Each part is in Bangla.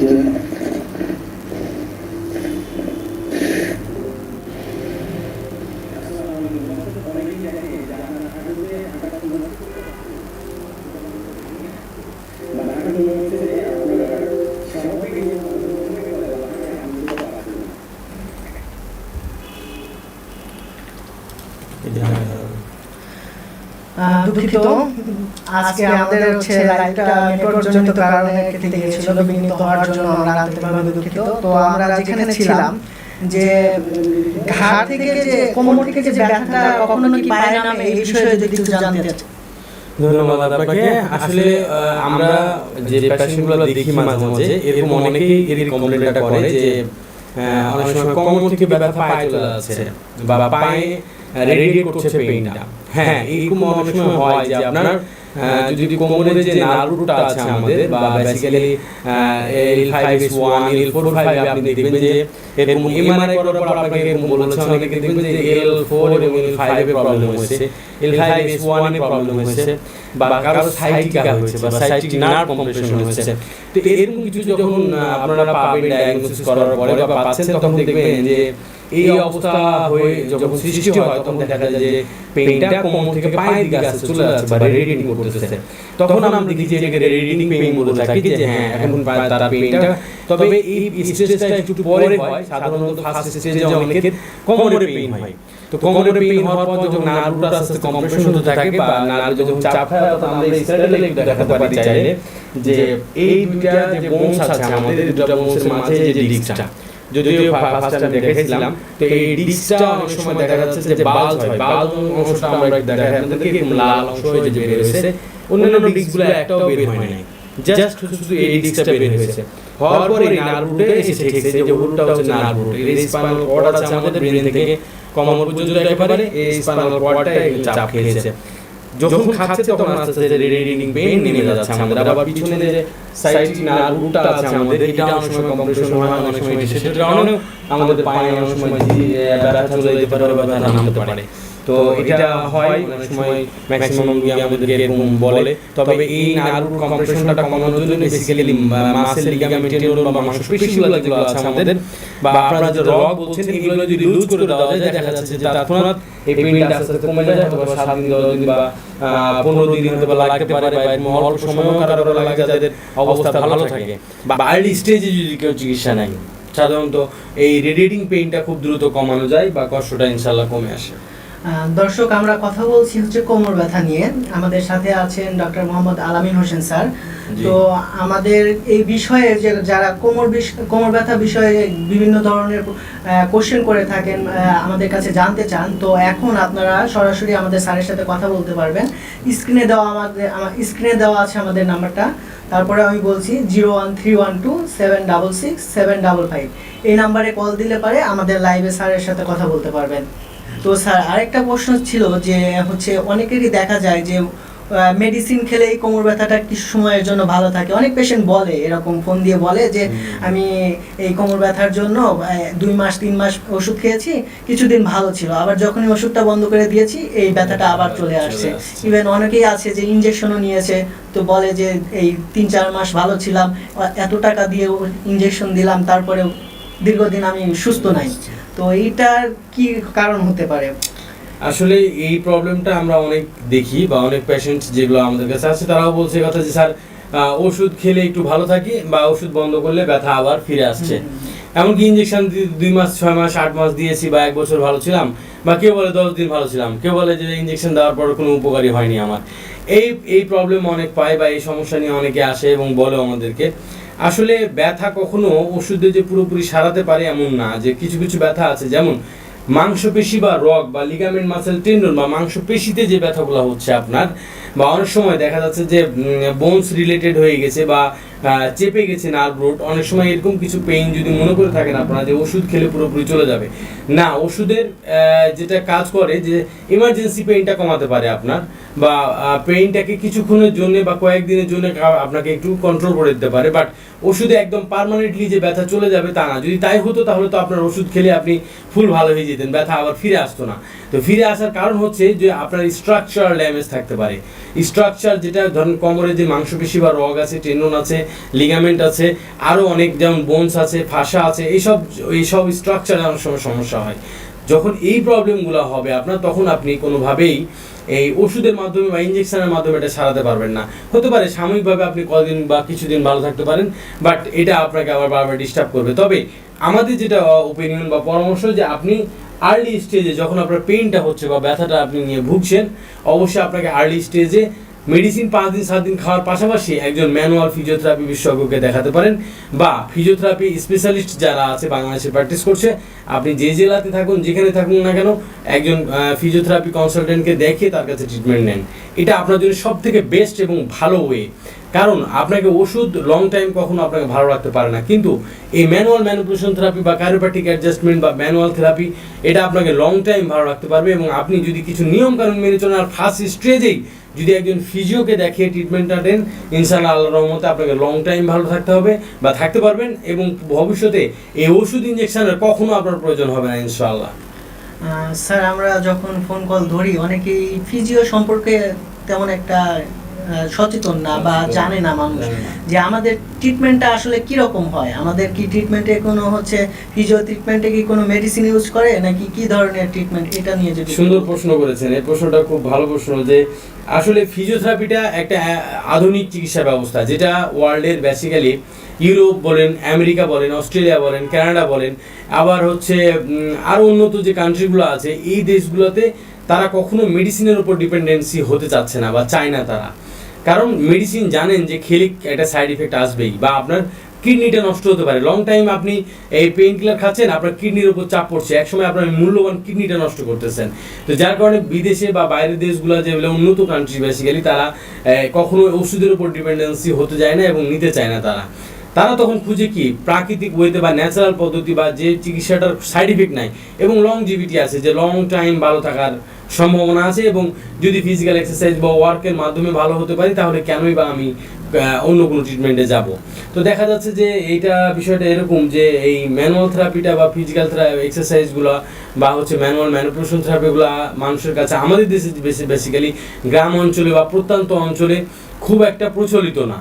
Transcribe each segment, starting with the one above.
chưa Yeah. À, দুঃখিত। আজকে আমাদের হচ্ছে লাইভটা নেটওয়ার্ক জনিত কারণে কেটে গিয়েছিল, বিঘ্নিত হওয়ার জন্য আমরা আন্তরিকভাবে দুঃখিত। তো আমরা যেখানে ছিলাম, যে ঘাট থেকে যে কোমর থেকে যে ব্যথাটা কখনো কি পায় না এই বিষয়ে যদি একটু জানতে ধন্যবাদ আপনাকে। আসলে আমরা যে পেশেন্টগুলো দেখি মাঝে মাঝে, এরকম অনেকেই এর কমপ্লেনটা করে যে অনেক সময় কোমর থেকে ব্যথা পায়ে চলে যাচ্ছে বা পায়ে রেডিয়েট করছে পেইনটা হ্যাঁ এরকম অনেক সময় হয় যে আপনার যদি কোমরের যে নার্ভটা আছে আমাদের বা basically L five S one L four five আপনি দেখবেন যে এরকম এমআরআই করার পর আপনাকে এরকম বলেছে অনেকে দেখবেন যে এল ফোর এবং এল ফাইভ এর প্রবলেম হয়েছে। L five S one problem হয়েছে। বা কারও সাইটিকা হয়েছে বা সাইটিক নার্ভ কম্প্রেশন হয়েছে। তো এরকম কিছু যখন আপনারা পাবেন ডায়াগনোসিস করার পরে বা পাচ্ছেন তখন দেখবেন যে এই অবস্থা হয়ে যখন সৃষ্টি হয় তখন দেখা যায় যে পেইনটা কোমর থেকে পায়ের দিকে আসতে চলে যাচ্ছে বা রেডিয়েটিং করতেছে তখন আমরা দেখি যে এটাকে রেডিয়েটিং পেইন বলে থাকি যে হ্যাঁ এখন তার পেইনটা তবে এই স্টেজটা একটু পরে হয় সাধারণত ফার্স্ট স্টেজে অনেকের কোমরে পেইন হয়। তো কোমরে পেইন হওয়ার পর যখন নার্ভটা আস্তে আস্তে কম্প্রেশন হতে থাকে বা নার্ভ যখন চাপ খায় তখন আমরা স্যাটেলাইট একটু দেখাতে পারি চাইলে যে এই দুইটা যে বোনস আছে আমাদের এই বোনসের মাঝে যে ডিস্কটা যদিও ফার্স্ট টাইম দেখেছিলাম তো এই ডিস্কটা অনেক সময় দেখা যাচ্ছে যে বাল্জ হয়। বাল্জ অংশটা আমরা দেখাই আপনাদেরকে লাল অংশ হয়ে যে বের হয়েছে। অন্যান্য ডিস্কগুলো একটাও বের হয় নাই জাস্ট শুধু এই ডিস্কটা বের হয়েছে। হওয়ার পরে নার্ভ রুটে এসে ঠেকছে যে রুটটা হচ্ছে নার্ভ রুট। এই স্পাইনাল কর্ড আছে আমাদের ব্রেন থেকে কমন পর্যন্ত একেবারে এই স্পাইনাল কর্ডটা চাপ খেয়েছে। যখন খাচ্ছে তখন আস্তে আস্তে রিডিং পেইন নেমে যাচ্ছে আমাদের। আবার পিছনে যে সাইটিক নার্ভ রুটটা আছে আমাদের এটা অনেক সময় কম্প্রেশন হয় অনেক সময় সেটা অনেক আমাদের পায়ে অনেক সময় ব্যথা চলে যেতে পারে বা ব্যথা নামতে পারে। তো এটা হয় অনেক সময় ম্যাক্সিমাম রোগী আমাদেরকে এরকম বলে। তবে এই নার্ভ কম্প্রেশনটা কমানোর জন্য বেসিক্যালি মাসেল লিগামেন্ট টেন্ডন বা মাংসপেশিগুলো যেগুলো আছে আমাদের বা আপনারা যে রগ বলছেন এগুলো যদি লুজ করে দেওয়া যায় দেখা যাচ্ছে যে তৎক্ষণাৎ এই পেইনটা আস্তে আস্তে কমে যায় অথবা সাত দিন দশ দিন বা পনেরো দিন হতে পারে লাগতে পারে বা এরকম অল্প সময়ও কারও লাগে যাদের অবস্থা ভালো থাকে বা আর্লি স্টেজে যদি কেউ চিকিৎসা নেয় সাধারণত এই রেডিয়েটিং পেইনটা খুব দ্রুত কমানো যায় বা কষ্টটা ইনশাল্লাহ কমে আসে দর্শক আমরা কথা বলছি হচ্ছে কোমর ব্যথা নিয়ে। আমাদের সাথে আছেন ডক্টর মোহাম্মদ আলামিন হোসেন স্যার। তো আমাদের এই বিষয়ে যে যারা কোমর কোমর ব্যথা বিষয়ে বিভিন্ন ধরনের কোশ্চেন করে থাকেন আমাদের কাছে জানতে চান তো এখন আপনারা সরাসরি আমাদের স্যারের সাথে কথা বলতে পারবেন। স্ক্রিনে দেওয়া আমাদের স্ক্রিনে দেওয়া আছে আমাদের নাম্বারটা। তারপরে আমি বলছি zero one three one two seven double six seven double five. এই নাম্বারে কল দিলে পারে আমাদের লাইভে স্যারের সাথে কথা বলতে পারবেন। তো স্যার আরেকটা প্রশ্ন ছিল যে হচ্ছে অনেকেরই দেখা যায় যে মেডিসিন খেলেই কোমর ব্যথাটা কিছু সময়ের জন্য ভালো থাকে। অনেক পেশেন্ট বলে এরকম ফোন দিয়ে বলে যে আমি এই কোমর ব্যথার জন্য দুই মাস তিন মাস ওষুধ খেয়েছি কিছুদিন ভালো ছিল। আবার যখনই ওষুধটা বন্ধ করে দিয়েছি এই ব্যথাটা আবার চলে আসছে। ইভেন অনেকেই আছে যে ইঞ্জেকশনও নিয়েছে তো বলে যে এই তিন চার মাস ভালো ছিলাম এত টাকা দিয়ে ইঞ্জেকশন দিলাম তারপরেও দীর্ঘদিন আমি সুস্থ নাই। তো এইটার কি কারণ হতে পারে? আসলে এই প্রবলেমটা আমরা অনেক দেখি বা অনেক পেশেন্ট যেগুলো আমাদের কাছে আছে তারাও বলছে কথা যে স্যার ওষুধ খেলে একটু ভালো থাকি বা ওষুধ বন্ধ করলে ব্যথা আবার ফিরে আসছে। এমনকি ইঞ্জেকশন দুই মাস ছয় মাস আট মাস দিয়েছি বা এক বছর ভালো ছিলাম বা কেউ বলে দশ দিন ভালো ছিলাম কেউ বলে যে ইঞ্জেকশন দেওয়ার পর কোনো উপকারী হয়নি আমার। এই এই প্রবলেম অনেক পায় বা এই সমস্যা নিয়ে অনেকে আসে এবং বলে আমাদেরকে। আসলে ব্যথা কখনো ওষুধে যে পুরোপুরি সারাতে পারে এমন না, যে কিছু কিছু ব্যথা আছে। যেমন মাংসপেশি বা রগ বা লিগামেন্ট মাসেল টেন্ডন বা মাংসপেশিতে যে ব্যথাগুলো হচ্ছে আপনার, বা অনেক সময় দেখা যাচ্ছে যে বোনস রিলেটেড হয়ে গেছে বা চেপে গেছে নার্ভ রুট অনেক সময় এরকম কিছু পেইন যদি মনে করে থাকেন আপনারা যে ওষুধ খেলে পুরোপুরি চলে যাবে। না, ওষুধের যেটা কাজ করে যে ইমার্জেন্সি পেইনটা কমাতে পারে আপনার। বা পেইনটাকে কিছুক্ষণের জন্য বা কয়েকদিনের জন্য আপনাকে একটু কন্ট্রোল করে দিতে পারে বাট ওষুধে একদম পার্মানেন্টলি যে ব্যথা চলে যাবে তা না। যদি তাই হতো তাহলে তো আপনার ওষুধ খেলে আপনি ফুল ভালো হয়ে যেতেন, ব্যথা আবার ফিরে আসতো না। তো ফিরে আসার কারণ হচ্ছে যে আপনার স্ট্রাকচারাল ড্যামেজ থাকতে পারে। স্ট্রাকচার যেটা, ধরেন কোমরে যে মাংসপেশি বা রগ আছে টেন্ডন আছে লিগামেন্ট আছে আরও অনেক যেমন বোনস আছে ফাঁসা আছে এইসব এইসব স্ট্রাকচার অনেক সময় সমস্যা হয়। যখন এই প্রবলেমগুলো হবে আপনার, তখন আপনি কোনোভাবেই এই ওষুধের মাধ্যমে বা ইঞ্জেকশনের মাধ্যমে এটা সারাতে পারবেন না। হতে পারে সাময়িকভাবে আপনি কদিন বা কিছুদিন ভালো থাকতে পারেন বাট এটা আপনাকে আবার বারবার ডিস্টার্ব করবে। তবে আমাদের যেটা ওপিনিয়ন বা পরামর্শ যে আপনি আর্লি স্টেজে যখন আপনার পেইনটা হচ্ছে বা ব্যথাটা আপনি নিয়ে ভুগছেন, অবশ্যই আপনাকে আর্লি স্টেজে মেডিসিন পাঁচ দিন, সাত দিন খাওয়ার পাশাপাশি একজন ম্যানুয়াল ফিজিওথেরাপি বিশেষজ্ঞকে দেখাতে পারেন বা ফিজিওথেরাপি স্পেশালিস্ট যারা আছে বাংলাদেশে প্র্যাকটিস করছে, আপনি যে জেলাতে থাকুন, যেখানে থাকুন না কেন, একজন ফিজিওথেরাপি কনসালটেন্টকে দেখে তার কাছে ট্রিটমেন্ট নেন। এটা আপনার জন্য সব থেকে বেস্ট এবং ভালো ওয়ে কারণ আপনাকে ওষুধ লং টাইম কখনো আপনাকে ভালো রাখতে পারে না। কিন্তু এই ম্যানুয়াল ম্যানুপুলেশন থেরাপি বা ক্যারোপ্যাটিক অ্যাডজাস্টমেন্ট বা ম্যানুয়াল থেরাপি এটা আপনাকে লং টাইম ভালো রাখতে পারবে এবং আপনি যদি কিছু নিয়ম কানুন মেনে চলেন আর ফার্স্ট স্টেজেই যদি একজন ফিজিওকে দেখিয়ে ট্রিটমেন্টটা দেন, ইনশাআল্লাহ আল্লাহ রহমতে আপনাকে লং টাইম ভালো থাকতে হবে বা থাকতে পারবেন এবং ভবিষ্যতে এই ওষুধ ইঞ্জেকশনের কখনো আপনার প্রয়োজন হবে না, ইনশাআল্লাহ। স্যার, আমরা যখন ফোন কল ধরি, অনেকেই ফিজিও সম্পর্কে তেমন একটা সচেতন না বা জানে না মানুষ যে আমাদের ট্রিটমেন্টটা আসলে কি রকম হয়? আমাদের কি ট্রিটমেন্টে কোনো হচ্ছে ফিজিও ট্রিটমেন্টে কি কোনো মেডিসিন ইউজ করে? নাকি কি ধরনের ট্রিটমেন্ট এটা নিয়ে যদি সুন্দর প্রশ্ন করেছেন। এই প্রশ্নটা খুব ভালো প্রশ্ন যে আসলে ফিজিওথেরাপিটা একটা আধুনিক চিকিৎসা ব্যবস্থা যেটা ওয়ার্ল্ডের বেসিক্যালি ইউরোপ বলেন আমেরিকা বলেন অস্ট্রেলিয়া বলেন কানাডা বলেন আবার হচ্ছে আরও উন্নত যে কান্ট্রিগুলো আছে এই দেশগুলোতে তারা কখনো মেডিসিনের উপর ডিপেন্ডেন্সি হতে চাচ্ছে না বা চায় না তারা। কারণ মেডিসিন জানেন যে খেলে একটা সাইড ইফেক্ট আসবেই বা আপনার কিডনিটা নষ্ট হতে পারে। লং টাইম আপনি এই পেইন কিলার খাচ্ছেন, আপনার কিডনির উপর চাপ পড়ছে। একসময় আপনার মূল্যবান কিডনিটা নষ্ট করতেছেন। তো যার কারণে বিদেশে বা বাইরের দেশগুলো যেগুলো উন্নত কান্ট্রি বেসিক্যালি তারা কখনো ওষুধের উপর ডিপেন্ডেন্সি হতে যায় না এবং নিতে চায় না তারা। তারা তখন খুঁজে কি? প্রাকৃতিক ওয়েতে বা ন্যাচারাল পদ্ধতি বা যে চিকিৎসাটার সাইড ইফেক্ট নাই এবং লং জিবিটি আছে, যে লং টাইম ভালো থাকার সম্ভাবনা আছে এবং যদি ফিজিক্যাল এক্সারসাইজ বা ওয়ার্কের মাধ্যমে ভালো হতে পারি, তাহলে কেনই বা আমি অন্য কোনো ট্রিটমেন্টে যাব? তো দেখা যাচ্ছে যে এইটা বিষয়টা এরকম যে এই ম্যানুয়াল থেরাপিটা বা ফিজিক্যাল এক্সারসাইজগুলো বা হচ্ছে ম্যানুয়াল ম্যানুপুলেশন থেরাপিগুলো মানুষের কাছে আমাদের দেশে বেশি বেসিক্যালি গ্রাম অঞ্চলে বা প্রত্যন্ত অঞ্চলে খুব একটা প্রচলিত না।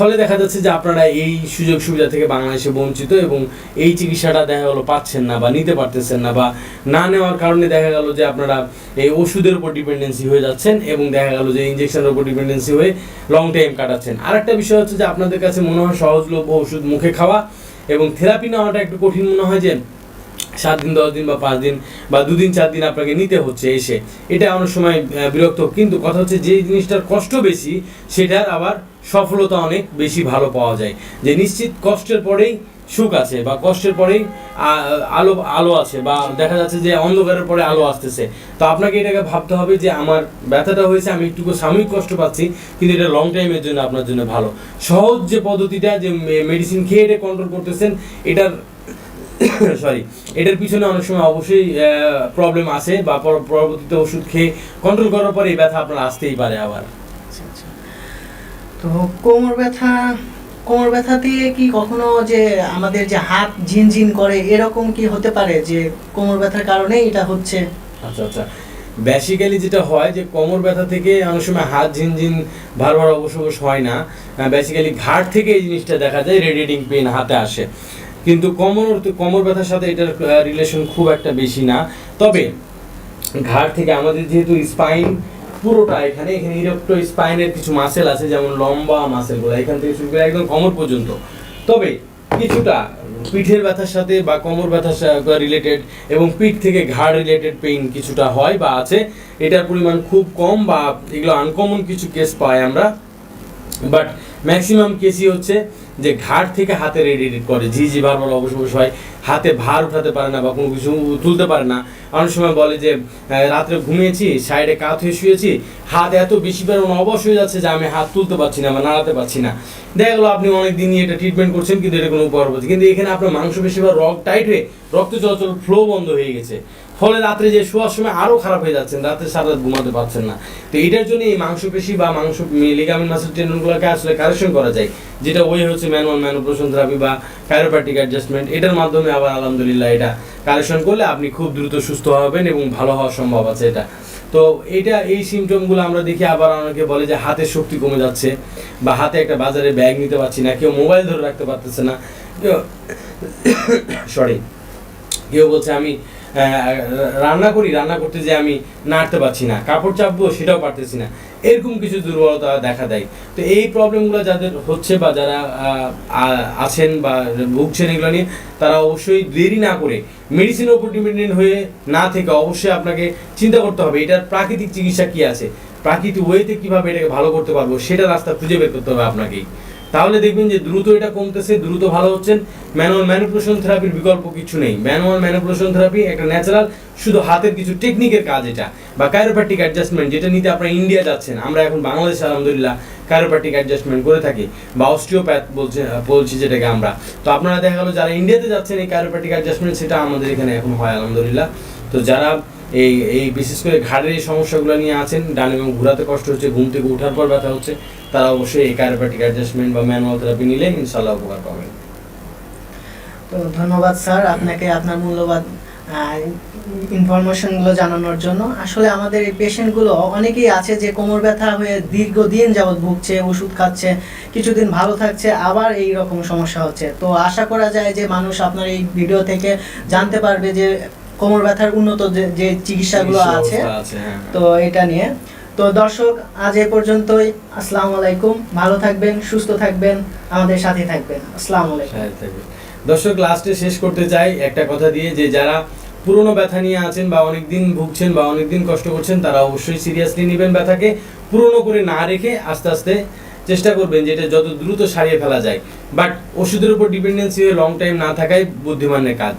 ফলে দেখা যাচ্ছে যে আপনারা এই সুযোগ সুবিধা থেকে বাংলাদেশে বঞ্চিত এবং এই চিকিৎসাটা দেখা গেলো পাচ্ছেন না বা নিতে পারতেছেন না বা না নেওয়ার কারণে দেখা গেল যে আপনারা এই ওষুধের উপর ডিপেন্ডেন্সি হয়ে যাচ্ছেন এবং দেখা গেল যে ইঞ্জেকশনের উপর ডিপেন্ডেন্সি হয়ে লং টাইম কাটাচ্ছেন। আরেকটা বিষয় হচ্ছে যে আপনাদের কাছে মনে হয় সহজলভ্য ওষুধ মুখে খাওয়া এবং থেরাপি নেওয়াটা একটু কঠিন মনে হয় যে সাত দিন, দশ দিন বা পাঁচ দিন বা দুদিন, চার দিন আপনাকে নিতে হচ্ছে এসে। এটা অনেক সময় বিরক্ত। কিন্তু কথা হচ্ছে যে জিনিসটার কষ্ট বেশি, সেটার আবার সফলতা অনেক বেশি ভালো পাওয়া যায়। যে নিশ্চিত কষ্টের পরেই সুখ আছে বা কষ্টের পরেই আলো আলো আছে বা দেখা যাচ্ছে যে অন্ধকারের পরে আলো আসতেছে। তো আপনাকে এটাকে ভাবতে হবে যে আমার ব্যথাটা হয়েছে, আমি একটু সাময়িক কষ্ট পাচ্ছি, কিন্তু এটা লং টাইমের জন্য আপনার জন্য ভালো। সহজ যে পদ্ধতিটা যে মেডিসিন খেয়ে এটা কন্ট্রোল করতেছেন, এটার সরি এটার পিছনে অনেক সময় অবশ্যই প্রবলেম আছে বা পর- পরবর্তীতে ওষুধ খেয়ে কন্ট্রোল করার পরে এই ব্যথা আপনার আসতেই পারে আবার। আচ্ছা, আচ্ছা। তো কোমর ব্যথা কোমর ব্যথা দিয়ে কি কখনো যে আমাদের যে হাত ঝিনঝিন করে এরকম কি হতে পারে যে কোমর ব্যথার কারণে এটা হচ্ছে? আচ্ছা আচ্ছা। বেসিক্যালি যেটা হয় যে কোমর ব্যথা থেকে অনেক সময় হাত ঝিনঝিন বারবার অবশ্য অবশ্য হয় না। বেসিক্যালি ঘাট থেকে এই জিনিসটা দেখা যায় রেডিয়েটিং পেন হাতে আসে। কিন্তু কোমর কোমর ব্যথার সাথে এটার রিলেশন খুব একটা বেশি না। তবে ঘাট থেকে আমাদের যেহেতু স্পাইন পুরোটা এখানে এখানে ইরোপ্টো স্পাইনের কিছু মাসেল আছে, যেমন লম্বা মাসেলগুলো এখান থেকে শুরু করে একদম কোমর পর্যন্ত। তবে, কিছুটা পিঠের ব্যথার সাথে বা কোমর ব্যথার রিলেটেড এবং পিঠ থেকে ঘাড় রিলেটেড পেইন কিছুটা হয় বা আছে। এটার পরিমাণ খুব কম বা এগুলো আনকমন কিছু কেস পাই আমরা। বাট ম্যাক্সিমাম কেসই হচ্ছে যে ঘাট থেকে হাতে রেডিয়েট করে। ঝি ঝি বারবার অবশ্য অবশ্য হয়। হাতে ভার উঠাতে পারে না বা কোনো কিছু তুলতে পারে না। অনেক সময় বলে যে রাত্রে ঘুমিয়েছি, সাইডে কাত হয়ে শুয়েছি, হাত এত বেশি পরিমাণ অবশ হয়ে যাচ্ছে যে আমি হাত তুলতে পারছি না বা নাড়াতে পারছি না। দেখা গেলো আপনি অনেক দিনই এটা ট্রিটমেন্ট করছেন, কিন্তু এটা কোনো উপকার হচ্ছে। কিন্তু এখানে আপনার মাংস বা রক টাইট হয়ে রক্ত চলাচল ফ্লো বন্ধ হয়ে গেছে। ফলে রাত্রে যে শোয়ার সময় আরও খারাপ হয়ে যাচ্ছেন, রাত্রে সারা রাত ঘুমাতে পারছেন না। তো এটার জন্য এই মাংসপেশি বা মাংস লিগামেন্ট মাসেল টেন্ডনগুলোকে আসলে কারেকশন করা যায়, যেটা ওই হচ্ছে ম্যানুয়াল ম্যানুপ্রেশন থেরাপি বা কাইরোপ্যাটিক অ্যাডজাস্টমেন্ট এটার মাধ্যমে আবার আলহামদুলিল্লাহ এটা কারেকশন করলে আপনি খুব দ্রুত সুস্থ হবেন এবং ভালো হওয়ার সম্ভব আছে এটা। তো এটা, এই সিমটমগুলো আমরা দেখি আবার অনেকে বলে যে হাতের শক্তি কমে যাচ্ছে বা হাতে একটা বাজারে ব্যাগ নিতে পারছি না, কেউ মোবাইল ধরে রাখতে পারতেছে না। সরি কেউ বলছে আমি রান্না করি, রান্না করতে যে আমি নাড়তে পারছি না, কাপড় চাপবো সেটাও পারতেছি না। এরকম কিছু দুর্বলতা দেখা দেয়। তো এই প্রবলেমগুলো যাদের হচ্ছে বা যারা আছেন বা ভুগছেন এগুলো নিয়ে, তারা অবশ্যই দেরি না করে মেডিসিনের উপর ডিপেন্ডেন্ট হয়ে না থেকে অবশ্যই আপনাকে চিন্তা করতে হবে, এটার প্রাকৃতিক চিকিৎসা কি আছে? প্রাকৃতিক ওয়েতে কীভাবে এটাকে ভালো করতে পারব, সেটা রাস্তা খুঁজে বের করতে হবে আপনাকেই। তাহলে দেখবেন যে দ্রুত এটা কমতেছে, দ্রুত ভালো হচ্ছেন। ম্যানুয়াল ম্যানিপুলেশন থেরাপির বিকল্প কিছু নেই। ম্যানুয়াল ম্যানিপুলেশন থেরাপি একটা ন্যাচারাল, শুধু হাতের কিছু টেকনিকের কাজ এটা। বা কায়োপ্যাটিক অ্যাডজাস্টমেন্ট যেটা নিতে আপনারা ইন্ডিয়া যাচ্ছেন। আমরা এখন বাংলাদেশে, আলহামদুলিল্লাহ কায়োপ্যাটিক অ্যাডজাস্টমেন্ট করে থাকি। বা অস্টিওপ্যাথ বলছে, বলছি যেটাকে আমরা। তো আপনারা দেখা গেলো যারা ইন্ডিয়াতে যাচ্ছেন এই কায়োপ্যাটিক অ্যাডজাস্টমেন্ট সেটা আমাদের এখানে এখন হয়, আলহামদুলিল্লাহ। তো যারা এই এই বিশেষ করে ঘাড়ের এই সমস্যাগুলো নিয়ে আছেন, ডান এবং ঘোরাতে কষ্ট হচ্ছে, ঘুম থেকে ওঠার পর ব্যথা হচ্ছে, তারা অবশ্যই এই কায়োপ্যাটিক অ্যাডজাস্টমেন্ট বা ম্যানুয়াল থেরাপি নিলে ইনশাল্লাহ উপকার পাবেন। তো ধন্যবাদ স্যার আপনাকে আপনার মূল্যবান ইনফরমেশনগুলো জানানোর জন্য। আসলে আমাদের এই পেশেন্টগুলো অনেকেই আছে যে কোমর ব্যথা হয়ে দীর্ঘদিন যাবৎ ভুগছে, ওষুধ খাচ্ছে, কিছুদিন ভালো থাকছে, আবার এই রকম সমস্যা হচ্ছে। তো আশা করা যায় যে মানুষ আপনার এই ভিডিও থেকে জানতে পারবে যে কোমর ব্যথার উন্নত যে যে চিকিৎসাগুলো আছে হ্যাঁ। তো এটা নিয়ে। তো দর্শক আজ এ পর্যন্তই। আসসালামু আলাইকুম। ভালো থাকবেন সুস্থ থাকবেন আমাদের সাথে থাকবেন। আসসালামু আলাইকুম। দর্শক লাস্টে শেষ করতে চাই একটা কথা দিয়ে যে যারা পুরনো ব্যথা নিয়ে আছেন বা অনেকদিন ভুগছেন বা অনেকদিন কষ্ট করছেন তারা অবশ্যই সিরিয়াসলি নেবেন ব্যথাকে। পুরনো করে না রেখে আস্তে আস্তে চেষ্টা করবেন যেটা যত দ্রুত সারিয়ে ফেলা যায়। বাট ওষুধের উপর ডিপেন্ডেন্সি লং টাইম না থাকাই বুদ্ধিমানের কাজ।